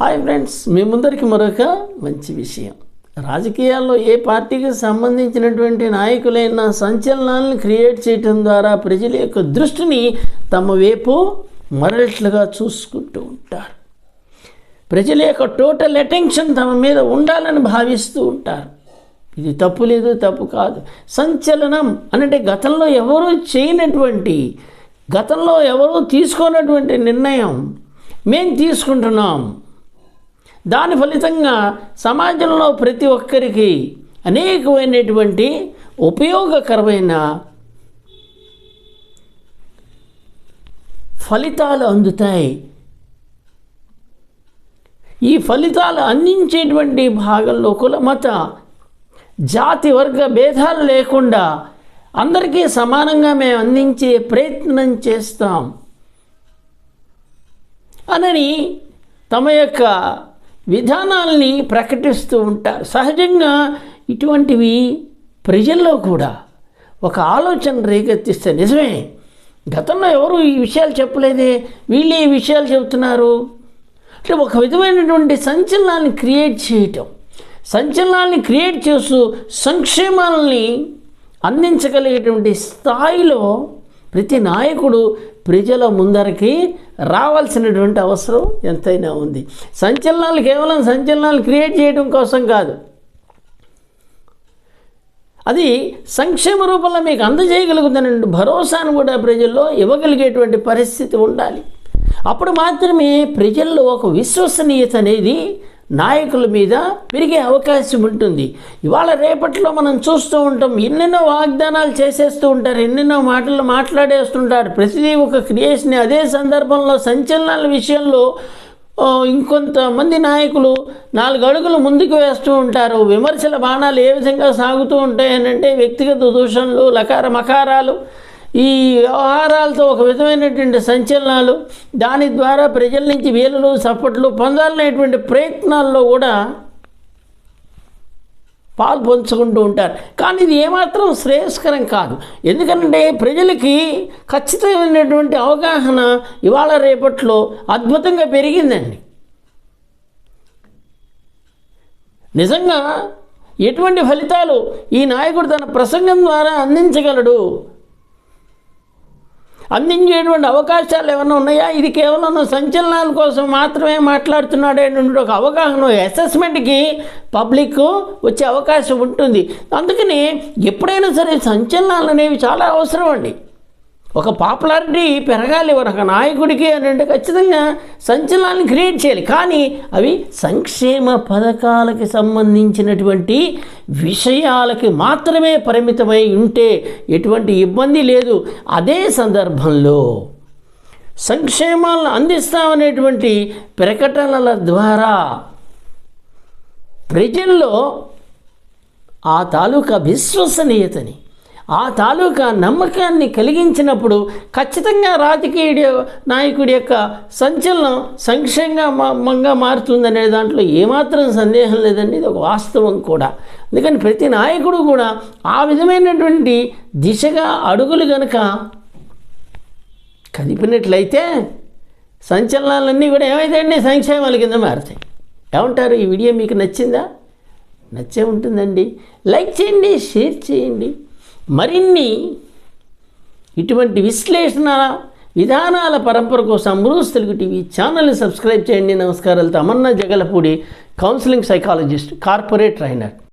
Hi friends మీ ముందరికి మరొక మంచి విషయం. రాజకీయాల్లో ఏ పార్టీకి సంబంధించినటువంటి నాయకులైన సంచలనాలను క్రియేట్ చేయటం ద్వారా ప్రజల యొక్క దృష్టిని తమ వైపు మరట్లుగా చూసుకుంటూ ఉంటారు. ప్రజల యొక్క టోటల్ అటెన్షన్ తమ మీద ఉండాలని భావిస్తూ ఉంటారు. ఇది తప్పు లేదు తప్పు కాదు. సంచలనం అంటే గతంలో ఎవరూ చేయనటువంటి గతంలో ఎవరూ తీసుకోనటువంటి నిర్ణయం మేము తీసుకుంటున్నాం. దాని ఫలితంగా సమాజంలో ప్రతి ఒక్కరికి అనేకమైనటువంటి ఉపయోగకరమైన ఫలితాలు అందుతాయి. ఈ ఫలితాలు అందించేటువంటి భాగంలో కుల మత జాతి వర్గ భేదాలు లేకుండా అందరికీ సమానంగా మేము అందించే ప్రయత్నం చేస్తాం. అనని తమ యొక్క విధానాల్ని ప్రకటిస్తూ ఉంటారు. సహజంగా ఇటువంటివి ప్రజల్లో కూడా ఒక ఆలోచన రేకెత్తిస్తే నిజమే. గతంలో ఎవరు ఈ విషయాలు చెప్పలేదే? వీళ్ళు ఈ విషయాలు చెబుతున్నారు. అంటే ఒక విధమైనటువంటి సంచలనాన్ని క్రియేట్ చేయటం. సంచలనాన్ని క్రియేట్ చేస్తూ సంక్షేమాలని అందించగలిగేటువంటి స్థాయిలో ప్రతి నాయకుడు ప్రజల ముందరికి రావాల్సినటువంటి అవసరం ఎంతైనా ఉంది. సంచలనాలు కేవలం సంచలనాలు క్రియేట్ చేయడం కోసం కాదు. అది సంక్షేమ రూపంలో మీకు అందజేయగలుగుతున్న భరోసాను కూడా ప్రజల్లో ఇవ్వగలిగేటువంటి పరిస్థితి ఉండాలి. అప్పుడు మాత్రమే ప్రజల్లో ఒక విశ్వసనీయత అనేది నాయకుల మీద పెరిగే అవకాశం ఉంటుంది. ఇవాళ రేపట్లో మనం చూస్తూ ఉంటాం ఎన్నెన్నో వాగ్దానాలు చేసేస్తూ ఉంటారు ఎన్నెన్నో మాటలు మాట్లాడేస్తుంటారు. ప్రతిదీ ఒక క్రియేషన్. అదే సందర్భంలో సంచలనాల విషయంలో ఇంకొంతమంది నాయకులు నాలుగు అడుగులు ముందుకు వేస్తూ ఉంటారు. విమర్శల బాణాలు ఏ విధంగా సాగుతూ ఉంటాయనంటే వ్యక్తిగత దూషణలు లకార మకారాలు ఈ వ్యవహారాలతో ఒక విధమైనటువంటి సంచలనాలు దాని ద్వారా ప్రజల నుంచి వేలులు సపోర్ట్లు పొందాలనేటువంటి ప్రయత్నాల్లో కూడా పాలు పంచుకుంటూ ఉంటారు. కానీ ఇది ఏమాత్రం శ్రేయస్కరం కాదు. ఎందుకంటే ప్రజలకి ఖచ్చితమైనటువంటి అవగాహన ఇవాళ రేపట్లో అద్భుతంగా పెరిగిందండి. నిజంగా ఎటువంటి ఫలితాలు ఈ నాయకుడు తన ప్రసంగం ద్వారా అందించగలడు? అందించేటువంటి అవకాశాలు ఏమైనా ఉన్నాయా? ఇది కేవలం సంచలనాల కోసం మాత్రమే మాట్లాడుతున్నాడు అనేటువంటి ఒక అవగాహన అసెస్మెంట్కి పబ్లిక్ వచ్చే అవకాశం ఉంటుంది. అందుకని ఎప్పుడైనా సరే సంచలనాలు అనేవి చాలా అవసరం అండి. ఒక పాపులారిటీ పెరగాలి ఒక నాయకుడికి అని అంటే ఖచ్చితంగా సంచలనాన్ని క్రియేట్ చేయాలి. కానీ అవి సంక్షేమ పథకాలకి సంబంధించినటువంటి విషయాలకి మాత్రమే పరిమితమై ఉంటే ఎటువంటి ఇబ్బంది లేదు. అదే సందర్భంలో సంక్షేమాలను అందిస్తామనేటువంటి ప్రకటనల ద్వారా ప్రజల్లో ఆ తాలూకా విశ్వసనీయతని ఆ తాలూకా నమ్మకాన్ని కలిగించినప్పుడు ఖచ్చితంగా రాజకీయ నాయకుడి యొక్క సంచలనం సంక్షేమంగా మారుతుందనే దాంట్లో ఏమాత్రం సందేహం లేదండి. ఇది ఒక వాస్తవం కూడా. అందుకని ప్రతి నాయకుడు కూడా ఆ విధమైనటువంటి దిశగా అడుగులు గనక కదిపినట్లయితే సంచలనాలన్నీ కూడా ఏమైతాయండి? సంక్షేమాల కింద మారుతాయి. ఏమంటారు? ఈ వీడియో మీకు నచ్చిందా? నచ్చే ఉంటుందండి. లైక్ చేయండి షేర్ చేయండి. మరిన్ని ఇటువంటి విశ్లేషణ విధానాల పరంపర కోసం అమృత్ తెలుగు టీవీ ఛానల్ని సబ్స్క్రైబ్ చేయండి. నమస్కారాలు. Tamanna Jagalapudi counselling psychologist corporate trainer